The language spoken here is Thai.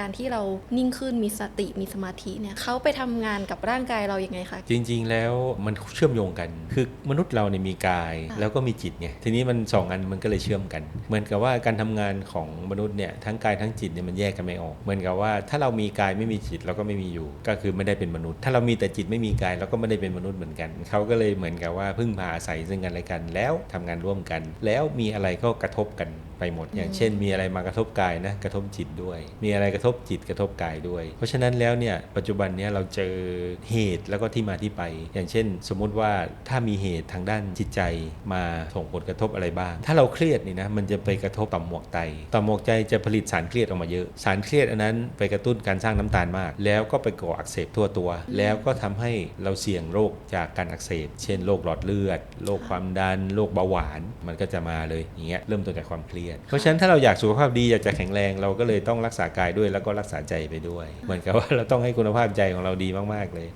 การที่เรานิ่งขึ้นมีสติมีสมาธิเนี่ยเขาไปทำงานกับร่างกายเรายังไงคะ จริง ๆ แล้วมันเชื่อมโยงกัน คือมนุษย์เราเนี่ยมีกายค่ะแล้วก็มีจิตไงทีนี้มันสองอันมันก็เลยเชื่อมกัน เหมือนกับว่าการทำงานของมนุษย์เนี่ยทั้งกายทั้งจิตเนี่ยมันแยกกันไม่ออก เหมือนกับว่าถ้าเรามีกายไม่มีจิตเราก็ไม่มีอยู่ ก็คือไม่ได้เป็นมนุษย์ ถ้าเรามีแต่จิตไม่มีกายเราก็ไม่ได้เป็นมนุษย์เหมือนกันเขาก็เลยเหมือนกับว่าพึ่งพาอาศัยซึ่งกันและกัน แล้วทำงานร่วมกัน แล้วมีอะไรก็กระทบกัน ไปหมด อย่างเช่น มีอะไรมากระทบกายนะกระทบจิตด้วย มีอะไรกระทบจิตกระทบกายด้วย เพราะฉะนั้นแล้วเนี่ยปัจจุบันเนี้ยเราเจอเหตุแล้วก็ที่มาที่ไป อย่างเช่น สมมุติว่าถ้ามีเหตุทางด้านจิตใจมาส่งผลกระทบอะไรบ้าง ถ้าเราเครียดนี่นะมันจะไปกระทบต่อมหมวกไตต่อมหมวกใจจะผลิตสารเครียดออกมาเยอะ สารเครียดอันนั้นไปกระตุ้นการสร้างน้ำตาลมาก แล้วก็ไปก่ออักเสบทั่วตัว แล้วก็ทำให้เราเสี่ยงโรคจากการอักเสบ เช่นโรคหลอดเลือดโรคความดันโรคเบาหวาน มันก็จะมาเลยอย่างเงี้ยเริ่มต้นจากความเครียด เพราะฉะนั้นถ้าเราอยากสุขภาพดีอยากจะแข็งแรงเราก็เลยต้องรักษากายด้วยแล้วก็รักษาใจไปด้วย เหมือนกับว่าเราต้องให้คุณภาพใจของเราดีมากๆเลย